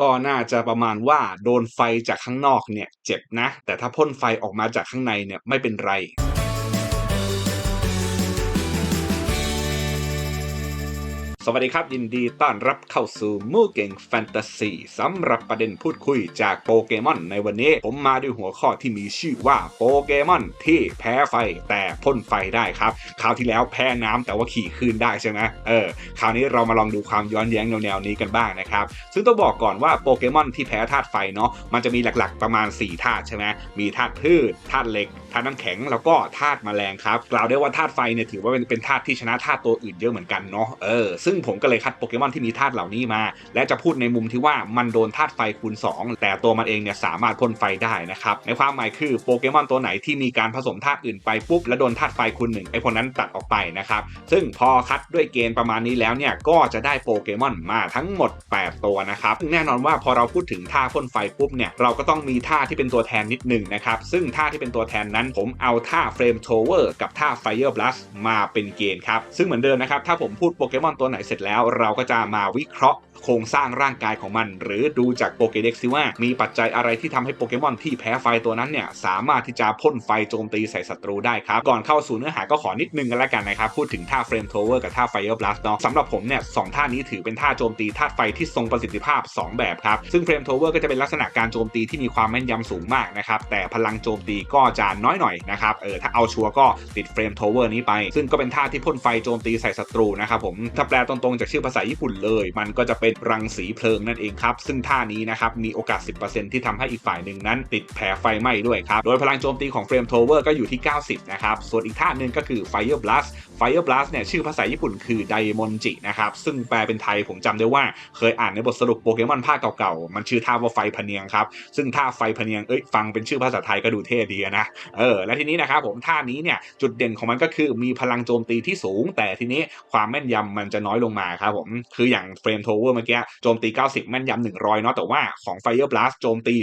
ก็น่าจะประมาณว่าโดนไฟจากข้างนอกเนี่ยเจ็บนะ แต่ถ้าพ่นไฟออกมาจากข้างในเนี่ยไม่เป็นไรสวัสดีครับ ยินดีต้อนรับเข้าสู่มูเก่งแฟนตาซีสำหรับประเด็นพูดคุยจากโปเกมอนในวันนี้ ผมมาด้วยหัวข้อที่มีชื่อว่าโปเกมอนที่แพ้ไฟแต่ พ่นไฟได้ครับคราวที่แล้วแพ้น้ำแต่ว่าขี่คืนได้ใช่ไหมเออคราวนี้เรามาลองดูความย้อนแย้งแนวๆนี้กันบ้างนะครับซึ่งต้องบอกก่อนว่าโปเกมอนที่แพ้ธาตุไฟเนาะมันจะมีหลักๆประมาณ4ธาตุใช่ไหมมีธาตุพืชธาตุเหล็กธาตุน้ำแข็งแล้วก็ธาตุแมลงครับกล่าวได้ว่าธาตุไฟเนี่ยถือว่าเป็นเป็นธาตุที่ชนะธาตุตัวอื่นเยอะเหมือนกันเนาะเออซึ่งผมก็เลยคัดโปเกมอนที่มีธาตุเหล่านี้มา และจะพูดในมุมที่ว่ามันโดนธาตุไฟคูณ 2 แต่ตัวมันเองเนี่ยสามารถพ่นไฟได้นะครับในความหมายคือโปเกมอนตัวไหนที่มีการผสมธาตุอื่นไปปุ๊บแล้วโดนธาตุไฟคูณหนึ่งไอ้พวกนั้นตัดออกไปนะครับ ซึ่งพอคัดด้วยเกณฑ์ประมาณนี้แล้วเนี่ยก็จะได้โปเกมอนมาทั้งหมด 8 ตัวนะครับแน่นอนว่าพอเราพูดถึงท่าพ่นไฟปุ๊บเนี่ยเราก็ต้องมีท่าที่เป็นตัวแทนนิดหนึ่งนะครับ ซึ่งท่าที่เป็นตัวแทนนั้นผมเอาท่าเฟรมโทเวอร์กับท่าไฟเออร์บลัสมาเป็นเกณฑ์ครับ ซึ่งเหมือนเดิมนะครับถ้าผมพูดโปเกมอนตัวไหนเสร็จแล้ว เราก็จะมาวิเคราะห์โครงสร้างร่างกายของมัน หรือดูจากโปเกเด็กซิว่ามีปัจจัยอะไรที่ทำให้โปเกมอนที่แพ้ไฟตัวนั้นเนี่ยสามารถที่จะพ่นไฟโจมตีใส่ศัตรูได้ครับ ก่อนเข้าสู่เนื้อหาก็ขอนิดนึงกันแล้วกันนะครับ พูดถึงท่าเฟรมโทเวอร์กับท่าไฟเออร์บลัสเนาะสำหรับผมเนี่ยสองท่านี้ถือเป็นท่าโจมตีธาตุไฟที่ทรงประสิทธิภาพ 2 แบบครับ ซึ่งเฟรมโทเวอร์ก็จะเป็นลักษณะการโจมตีที่มีความแม่นยำสูงมากนะครับแต่พลังโจมตีก็จะน้อยหน่อยนะครับเออถ้าเอาชัวร์ก็ติดเฟรมโทเวอร์นี้ไป ซึ่งก็เป็นท่าที่พ่นไฟโจมตีใส่ศัตรูนะครับผมถ้าแปลตรงๆจากชื่อภาษาญี่ปุ่นเลย มันก็จะเป็นรังสีเพลิงนั่นเองครับ ซึ่งท่านี้นะครับมีโอกาส 10%ที่ทำให้อีกฝ่ายหนึ่งนั้น ติดแผลไฟไหม้ด้วยครับ โดยพลังโจมตีของเฟรมโทเวอร์ก็อยู่ที่ 90 นะครับ ส่วนอีกท่าหนึ่งก็คือ Fire Blast Fire Blast เนี่ยชื่อภาษาญี่ปุ่นคือไดมอนจินะครับ ซึ่งแปลเป็นไทยผมจำได้ว่าเคยอ่านในบทสรุปโปเกมอนภาคเก่าๆ มันชื่อท่าว่าไฟพเนียงครับ ซึ่งท่าไฟพเนียงเอ้ยฟังเป็นชื่อภาษาไทยก็ดูเท่ดีนะ เออ และทีนี้นะครับผมท่านี้เนี่ยจุดเด่นของมันก็คือมีพลังโจมตีที่สูง แต่ทีนี้ความแม่นยำมันจะน้อยลงมาครับผมคืออย่างเฟรมโทเวอร์เมื่อกี้โจมตี 90 แม่นยำ100เนาะแต่ว่าของ Fire Blast โจมตี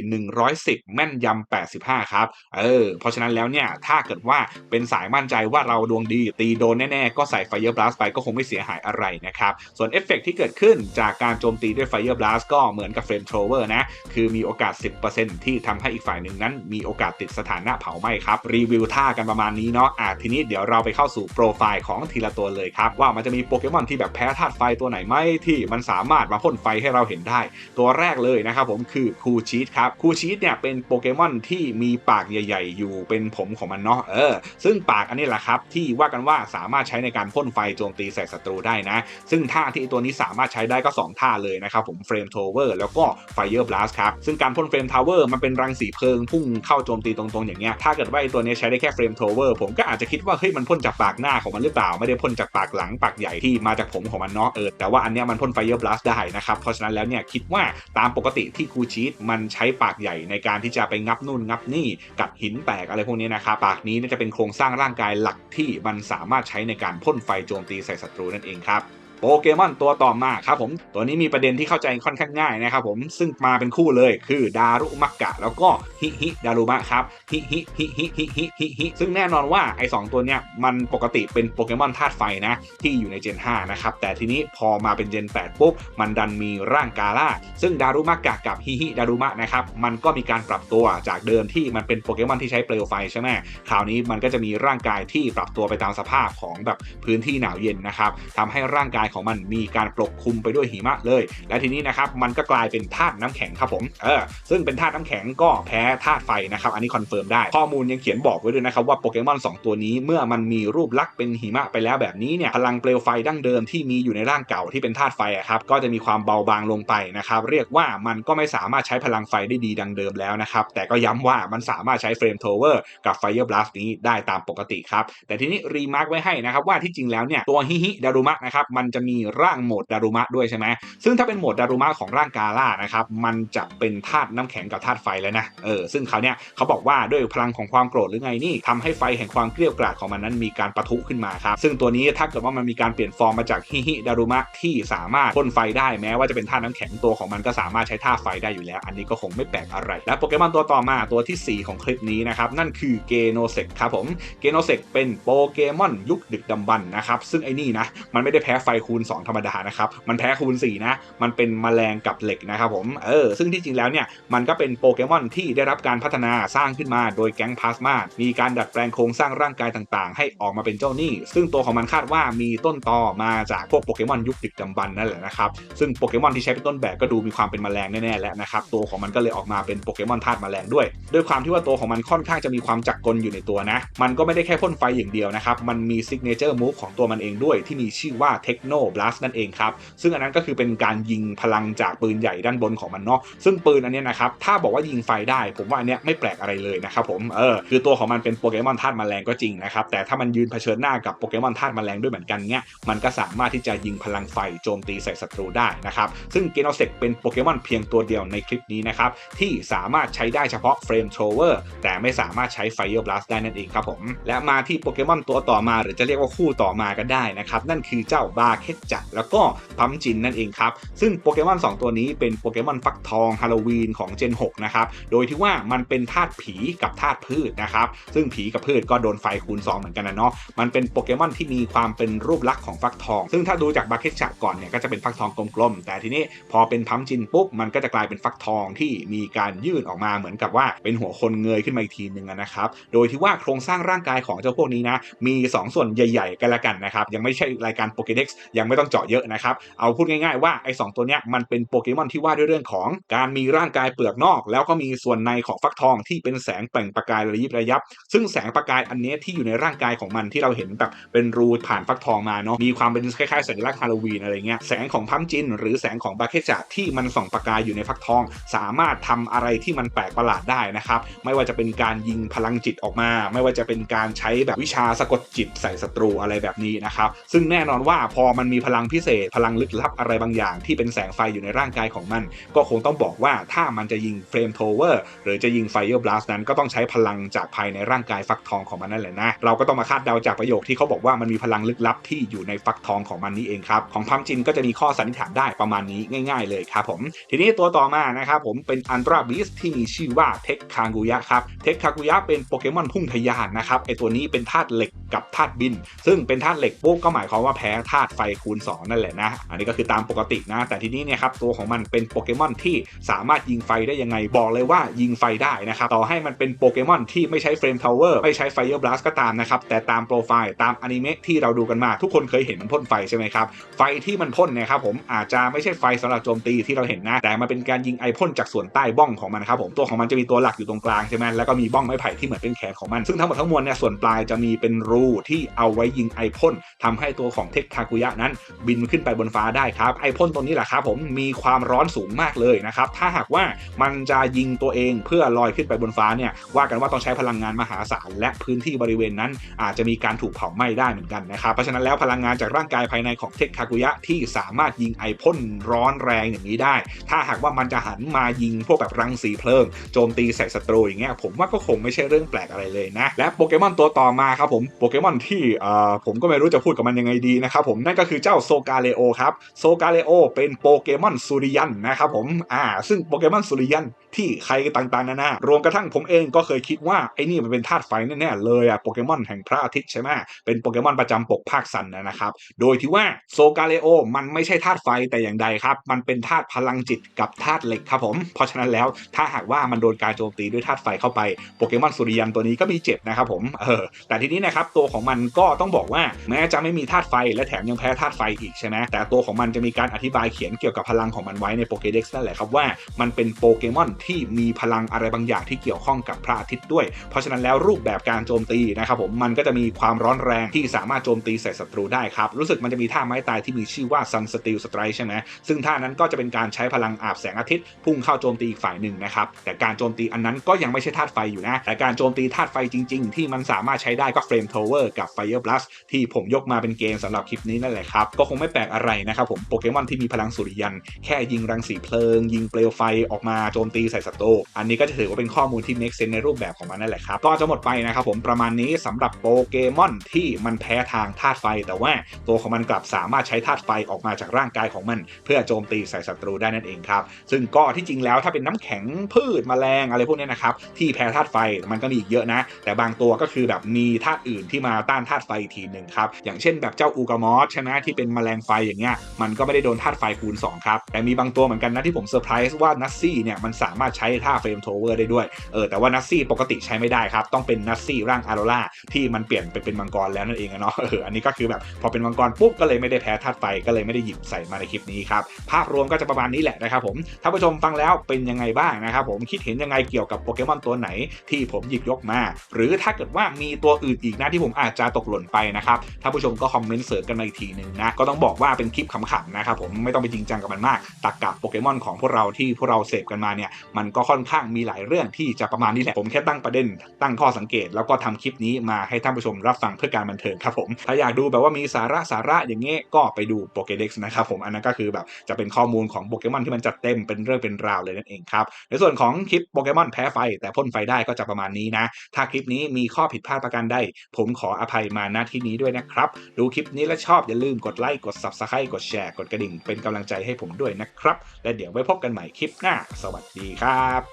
110 แม่นยำ85 ครับ เออ เพราะฉะนั้นแล้วเนี่ย ถ้าเกิดว่าเป็นสายมั่นใจว่าเราดวงดี ตีโดนแน่ ๆ ก็ใส่ Fire Blast ไปก็คงไม่เสียหายอะไรนะครับ ส่วนเอฟเฟกที่เกิดขึ้นจากการโจมตีด้วย Fire Blast ก็เหมือนกับ Flame Thrower นะ คือมีโอกาส 10%ที่ทำให้อีกฝ่ายหนึ่งนั้นมีโอกาสติดสถานะเผาไหม้ครับ รีวิวท่ากันประมาณนี้เนาะอะทีนี้เดี๋ยวเราไปเข้าสู่โปรไฟล์ของทีละตัวเลยครับว่ามันจะมีโปเกมอนที่แบบแพ้ธาตุไฟตัวไหนไหมที่มันสามารถมาพ่นไฟให้เราเห็นได้ ตัวแรกเลยนะครับผมคือคูชีตครับคูชีตเนี่ยเป็นโปเกมอนที่มีปากใหญ่ ๆ อยู่เป็นผมของมันเนาะเออ ซึ่งปากอันนี้แหละครับที่ว่ากันว่าสามารถใช้ในการพ่นไฟโจมตีใส่ศัตรูได้นะ ซึ่งท่าที่ตัวนี้สามารถใช้ได้ก็ 2 ท่าเลยนะครับผมเฟรมโทเวอร์แล้วก็ไฟเออร์บลัสครับซึ่งการพ่นเฟรมทาวเวอร์มันเป็นรังสีเพลิงพุ่งเข้าโจมตีตรงๆอย่างเงี้ยถ้าเกิดว่าไอตัวนี้ใช้ได้แค่เฟรมโทเวอร์ผมก็อาจจะคิดว่าเฮ้ยมันพ่นจากปากหน้าของมันหรือเปล่าไม่ได้พ่นจากปากหลังปากใหญ่ที่มาจากผมของมันเนาะเออแต่ว่าอันเนี้ยมันพ่นไฟเออร์บลัสได้นะครับ เพราะฉะนั้นแล้วเนี่ยคิดว่าตามปกติที่ครูชีตมันใช้ปากใหญ่ในการที่จะไปงับนู่นงับนี่กัดหินแตกอะไรพวกนี้นะครับปากนี้น่าจะเป็นโครงสร้างร่างกายหลักที่มันสามารถใช้ในการพ่นไฟโจมตีใส่ศัตรูนั่นเองครับ โปเกมอนตัวต่อมาครับผมตัวนี้มีประเด็นที่เข้าใจค่อนข้างง่ายนะครับผมซึ่งมาเป็นคู่เลยคือดารุมักกะ แล้วก็ฮิฮิดารุมะครับฮิฮิฮิฮิฮิฮิฮิฮิซึ่งแน่นอนว่าไอ้สตัวเนี้ยมันปกติเป็นโปเกมอนธาตุไฟนะที่อยู่ในเจน 5 นะครับ แต่ทีนี้พอมาเป็นเจน 8 ปุ๊บ มันดันมีร่างกาล่า ซึ่งดารุมักกะกับฮิฮิดารุมะนะครับ มันก็มีการปรับตัวจากเดิมที่มันเป็นโปเกมอนที่ใช้เปลวไฟใช่ไหมคราวนี้มันก็จะมีร่างกายที่ปรับตัวไปตามสภาพของแบบพื้นที่หนาวเย็นนะครับทำให้ร่างกายของมันมีการปกคลุมไปด้วยหิมะเลย และทีนี้นะครับมันก็กลายเป็นธาตุน้ำแข็งครับผมเออซึ่งเป็นธาตุน้ำแข็งก็แพ้ธาตุไฟนะครับอันนี้คอนเฟิร์มได้ข้อมูลยังเขียนบอกไว้ด้วยนะครับว่าโปเกมอน2 ตัวนี้เมื่อมันมีรูปลักษณ์เป็นหิมะไปแล้วแบบนี้เนี่ยพลังเปลวไฟดั้งเดิมที่มีอยู่ในร่างเก่าที่เป็นธาตุไฟครับก็จะมีความเบาบางลงไปนะครับเรียกว่ามันก็ไม่สามารถใช้พลังไฟได้ดีดังเดิมแล้วนะครับแต่ก็ย้ำว่ามันสามารถใช้เฟรมโทเวอร์กับไฟเออร์บลัสนี้ได้ตามปกติครับแต่ทีนี้รีมาร์กไว้ให้นะครับว่าที่จริงแล้วเนี่ยตัวฮิฮิดารุมะนะครับมันจะมีร่างโหมดดารุมะด้วยใช่ไหมซึ่งถ้าเป็นโหมดดารุมะของร่างกาล่านะครับมันจะเป็นธาตุน้ำแข็งกับธาตุไฟแล้วนะเออซึ่งเขาเนี่ยเขาบอกว่าด้วยพลังของความโกรธหรือไงนี่ทำให้ไฟแห่งความเกลียวกราดของมันนั้นมีการปะทุขึ้นมาครับซึ่งตัวนี้ถ้าเกิดว่ามันมีการเปลี่ยนฟอร์มมาจากฮิฮิดารุมะที่สามารถพ่นไฟได้แม้ว่าจะเป็นธาตุน้ำแข็งตัวของมันก็สามารถใช้ธาตุไฟได้อยู่แล้ว อันนี้ก็คงไม่แปลกอะไรและโปเกมอนตัวต่อมาตัวที่ 4 ของคลิปนี้นะครับนั่นคือเกโนเซกครับผมเกโนเซกเป็นโปเกมอนยุคดึกดำบรรนะครับซึ่งไอ้นี่นะมันไม่ได้แพ้ไฟคูคูณ 2 ธรรมดานะครับ มันแพ้คูณ 4 นะ มันเป็นแมลงกับเหล็กนะครับผม เออ ซึ่งที่จริงแล้วเนี่ย มันก็เป็นโปเกมอนที่ได้รับการพัฒนาสร้างขึ้นมาโดยแก๊งพลาสมา มีการดัดแปลงโครงสร้างร่างกายต่างๆ ให้ออกมาเป็นเจ้านี่ ซึ่งตัวของมันคาดว่ามีต้นตอมาจากพวกโปเกมอนยุคดึกดำบรรพ์นั่นแหละนะครับ ซึ่งโปเกมอนที่ใช้เป็นต้นแบบก็ดูมีความเป็นแมลงแน่ๆแล้วนะครับ ตัวของมันก็เลยออกมาเป็นโปเกมอนธาตุแมลงด้วย ด้วยความที่ว่าตัวของมันค่อนข้างจะมีความจักกลอยู่ในตัวนะ มันก็ไม่ได้แค่พ่นไฟอย่างเดียวนะครับ มันมีซิกเนเจอร์มูฟของตัวมันเองด้วยที่มีชื่อว่าเทคโนบลัสนั่นเองครับ ซึ่งอันนั้นก็คือเป็นการยิงพลังจากปืนใหญ่ด้านบนของมันเนาะซึ่งปืนอันนี้นะครับถ้าบอกว่ายิงไฟได้ ผมว่าอันเนี้ยไม่แปลกอะไรเลยนะครับผมเออคือตัวของมันเป็นโปเกมอนธาตุแมลงก็จริงนะครับแต่ถ้ามันยืนเผชิญหน้ากับโปเกมอนธาตุแมลงด้วยเหมือนกันเนี้ยมันก็สามารถที่จะยิงพลังไฟโจมตีใส่ศัตรูได้นะครับซึ่งเกโนเซกเป็นโปเกมอนเพียงตัวเดียวในคลิปนี้นะครับที่สามารถใช้ได้เฉพาะเฟรมโทรเวอร์แต่ไม่สามารถใช้ไฟเออร์บลัสได้นั่นเองครับผมและมาที่โปเกมอนตัวต่อมา หรือจะเรียกว่าคู่ต่อมาก็ได้นะครับนั่นคือเจ้าบาเคจัดแล้วก็พัมจินนั่นเองครับ ซึ่งโปเกมอน2 ตัวนี้เป็นโปเกมอนฟักทองฮาโลวีนของเจน 6 นะครับ โดยที่ว่ามันเป็นธาตุผีกับธาตุพืชนะครับ ซึ่งผีกับพืชก็โดนไฟคูณ 2 เหมือนกันนะเนาะ มันเป็นโปเกมอนที่มีความเป็นรูปลักษณ์ของฟักทอง ซึ่งถ้าดูจากบาเคจัดก่อนเนี่ยก็จะเป็นฟักทองกลมๆ แต่ทีนี้พอเป็นพัมจินปุ๊บมันก็จะกลายเป็นฟักทองที่มีการยื่นออกมาเหมือนกับว่าเป็นหัวคนเงยขึ้นมาอีกทีหนึ่งนะครับ โดยที่ว่าโครงสร้างร่างกายของเจ้าพวกนี้นะมี 2 ส่วนใหญ่ ๆ กันละกันนะครับ ยังไม่ใช่รายการโปเกเด็กซ์ยังไม่ต้องเจาะเยอะนะครับ เอาพูดง่ายๆว่าไอ้สตัวเนี้ยมันเป็นโปเกมอนที่ว่าด้วยเรื่องของการมีร่างกายเปลือกนอก แล้วก็มีส่วนในของฟักทองที่เป็นแสงเปล่งประกายระยิบระยับ ซึ่งแสงประกายอันเนี้ยที่อยู่ในร่างกายของมันที่เราเห็นแบบเป็นรูผ่านฟักทองมาเนาะมีความเป็นคล้ายๆสัญลักษณ์ฮาโลวีนอะไรเงี้ยแสงของพัมจิน หรือแสงของบาเคจาที่มันส่องประกายอยู่ในฟักทอง สามารถทำอะไรที่มันแปลกประหลาดได้นะครับไม่ว่าจะเป็นการยิงพลังจิตออกมา ไม่ว่าจะเป็นการใช้แบบวิชาสะกดจิตใส่ศัตรูอะไรแบบนี้นะครับซึ่งแน่นอนว่าพอมันมีพลังพิเศษ พลังลึกลับอะไรบางอย่าง ที่เป็นแสงไฟอยู่ในร่างกายของมัน ก็คงต้องบอกว่าถ้ามันจะยิงเฟรมโทเวอร์หรือจะยิงไฟเออร์บลัสนั้นก็ต้องใช้พลังจากภายในร่างกายฟักทองของมันนั่นแหละนะ เราก็ต้องมาคาดเดาจากประโยคที่เขาบอกว่ามันมีพลังลึกลับที่อยู่ในฟักทองของมันนี่เองครับของพัมจินก็จะมีข้อสันนิษฐานได้ประมาณนี้ง่าย ๆ เลยครับผม ทีนี้ตัวต่อมานะครับผมเป็นอันตราบีสที่มีชื่อว่าเทคคากุยะครับเทคคากุยะเป็นโปเกมอนพุ่งทะยานนะครับไอตัวนี้เป็นธาตุเหล็ก กับธาตุบิน ซึ่งเป็นธาตุเหล็กปุ๊บก็หมายความว่าแพ้ธาตุไฟคูณ 2 นั่นแหละนะ อันนี้ก็คือตามปกตินะ แต่ทีนี้เนี่ยครับตัวของมันเป็นโปเกมอนที่สามารถยิงไฟได้ยังไงบอกเลยว่ายิงไฟได้นะครับต่อให้มันเป็นโปเกมอนที่ไม่ใช้เฟรมทาวเวอร์ไม่ใช้ไฟเออร์บลัสก็ตามนะครับแต่ตามโปรไฟล์ตามอนิเมะที่เราดูกันมาทุกคนเคยเห็นมันพ่นไฟใช่ไหมครับไฟที่มันพ่นนี่ยครับผมอาจจะไม่ใช่ไฟสำหรับโจมตีที่เราเห็นนะ แต่มันเป็นการยิงไอพ่นจากส่วนใต้บ้องของมันครับผมตัวของมันจะมีตัวหลักอยู่ตรงกลางใช่ไหมแล้วก็มีบ้องไม้ไผ่ที่เหมือนเป็นแขนของมันซึ่งทั้งหมดทั้งมวลเนี่ยส่วนปลายจะมีเป็นรูที่เอาไว้ยิงไอพ่นทำให้ตัวของเทคคากุยะนั้น บินขึ้นไปบนฟ้าได้ครับ ไอพ่นตัวนี้แหละครับผมมีความร้อนสูงมากเลยนะครับ ถ้าหากว่ามันจะยิงตัวเองเพื่อลอยขึ้นไปบนฟ้าเนี่ยว่ากันว่าต้องใช้พลังงานมหาศาลและพื้นที่บริเวณนั้น อาจจะมีการถูกเผาไหม้ได้เหมือนกันนะครับเพราะฉะนั้นแล้วพลังงานจากร่างกายภายในของเทคคากุยะที่สามารถยิงไอพ่นร้อนแรงอย่างนี้ได้ ถ้าหากว่ามันจะหันมายิงพวกแบบรังสีเพลิง โจมตีใส่ศัตรูอย่างเงี้ยผมว่าก็คงไม่ใช่เรื่องแปลกอะไรเลยนะ และโปเกมอนตัวต่อมาครับผมโปเกกมอนที่อ่าผมก็ไม่รู้จะพูดกับมันยังไงดีนะครับผมนั่นก็คือเจ้าโซกาเลโอครับโซกาเลโอเป็นโปเกมอนสุริยันนะครับผมอ่าซึ่งโปเกมอนสุริยันที่ใครต่างๆ นานา รวมกระทั่งผมเองก็เคยคิดว่า ไอ้นี่มันเป็นธาตุไฟแน่ๆเลยอะโปเกมอนแห่งพระอาทิตย์ใช่ไหมเป็นโปเกมอนประจำปกภาคซันนะครับ โดยที่ว่าโซกาเลโอมันไม่ใช่ธาตุไฟแต่อย่างใดครับ มันเป็นธาตุพลังจิตกับธาตุเหล็กครับผม เพราะฉะนั้นแล้วถ้าหากว่ามันโดนการโจมตีด้วยธาตุไฟเข้าไปโปเกมอนสุริยันตัวนี้ก็มีเจ็บนะครับผมเออแต่ทีนี้นะครับตัวของมันก็ต้องบอกว่าแม้จะไม่มีธาตุไฟและแถมยังแพ้ธาตุไฟอีกใช่ไหมแต่ตัวของมันจะมีการอธิบายเขียนเกี่ยวกับพลังของมันไว้ในโปเกเด็กซ์นั่นแหละครับว่ามันเป็นโปเกมอนที่มีพลังอะไรบางอย่างที่เกี่ยวข้องกับพระอาทิตย์ด้วย เพราะฉะนั้นแล้วรูปแบบการโจมตีนะครับผมมันก็จะมีความร้อนแรงที่สามารถโจมตีใส่ศัตรูได้ครับ รู้สึกมันจะมีท่าไม้ตายที่มีชื่อว่า Sun Steel Strike ใช่ไหมซึ่งท่านั้นก็จะเป็นการใช้พลังอาบแสงอาทิตย์พุ่งเข้าโจมตีอีกฝ่ายหนึ่งนะครับแต่การโจมตีอันนั้นก็ยังไม่ใช่ธาตุไฟอยู่นะแต่การโจมตีธาตุไฟจริง ๆ ที่มันสามารถใช้ได้ก็เฟรมโทเวอร์กับ Fire Blast ที่ผมยกมาเป็นเกมสำหรับคลิปนี้นั่นแหละครับก็คงไม่แปลกอะไรนะครับผมโปเกมอนที่มีพลังสุริยันแค่ยิงรังสีเพลิง ยิงเปลวไฟออกมาโจมตีใส่ศัตรูอันนี้ก็จะถือว่าเป็นข้อมูลที่ make sense ในรูปแบบของมันนั่นแหละครับ ก็จะหมดไปนะครับผมประมาณนี้สำหรับโปเกมอนที่มันแพ้ทางธาตุไฟ แต่ว่าตัวของมันกลับสามารถใช้ธาตุไฟออกมาจากร่างกายของมัน เพื่อโจมตีใส่ศัตรูได้นั่นเองครับ ซึ่งก็ที่จริงแล้วถ้าเป็นน้ำแข็งพืชแมลงอะไรพวกนี้นะครับที่แพ้ธาตุไฟมันก็มีอีกเยอะนะ แต่บางตัวก็คือแบบมีธาตุอื่นที่มาต้านธาตุไฟทีหนึ่งครับอย่างเช่นแบบเจ้าอูกามอสใช่ไหมนะที่เป็นแมลงไฟอย่างเงี้ยมันก็ไม่ได้โดนธาตุไฟคูณ2ครับแต่มีบางตัวเหมือนกันนะที่ผมเซอร์ไพรส์ว่านัสซี่เนี่ยมันสามารถใช้ท่าเฟรมโทเวอร์ได้ด้วยเออแต่ว่านัสซี่ปกติใช้ไม่ได้ครับ ต้องเป็นนัสซี่ร่างอาร์โรล่าที่มันเปลี่ยนไปเป็นมังกรแล้วนั่นเองอะเนาะเอออันนี้ก็คือแบบพอเป็นมังกรปุ๊บก็เลยไม่ได้แพ้ธาตุไฟก็เลยไม่ได้หยิบใส่มาในคลิปนี้ครับภาพรวมก็จะประมาณนี้แหละนะครับผมถ้านผู้ชมฟังแล้วเป็นยังไงบ้างนะครับผมคิดเห็นยังไงเกี่ยวกับโปเกมอนตัวไหนที่ผมหยิบยกมา หรือถ้าเกิดว่ามีตัวอื่นอีกนะที่ผมอาจจะตกหล่นไปนะครับถ้านผู้ชมก็คอมเมนต์เสริมกันมาอีกทีหนึ่งนะก็ต้องบอกว่าเป็นคลิปขำๆนะครับผมไม่ต้องไปจริงจังกับมันมากตักกับโปเกมอนของพวกเราที่พวกเราเสพกันมาเนี่ยมันก็ค่อนข้างมีหลายเรื่องที่จะประมาณนี้แหละ ผมแค่ตั้งประเด็น ตั้งข้อสังเกต แล้วก็ทำคลิปนี้มาให้ท่านผู้ชมรับฟังเพื่อการบันเทิงครับผม ถ้าอยากดูแบบว่ามีสาระสาระอย่างเงี้ยก็ไปดูโปเกเด็กซ์นะครับผม อันนั้นก็คือแบบจะเป็นข้อมูลของโปเกมอนที่มันจัดเต็มเป็นเรื่องเป็นราวเลยนั่นเองครับ ในส่วนของคลิปโปเกมอนแพ้ไฟ แต่พ่นไฟได้ก็จะประมาณนี้นะ ถ้าคลิปนี้มีข้อผิดพลาดประการใดผมขออภัยมาณที่นี้ด้วยนะครับ ดูคลิปนี้แล้วชอบอย่าลืมกดไลค์กด Subscribe กดแชร์กดกระดิ่งเป็นกำลังใจให้ผมด้วยนะครับ และเดี๋ยวไว้พบกันใหม่คลิปหน้า สวัสดีครับ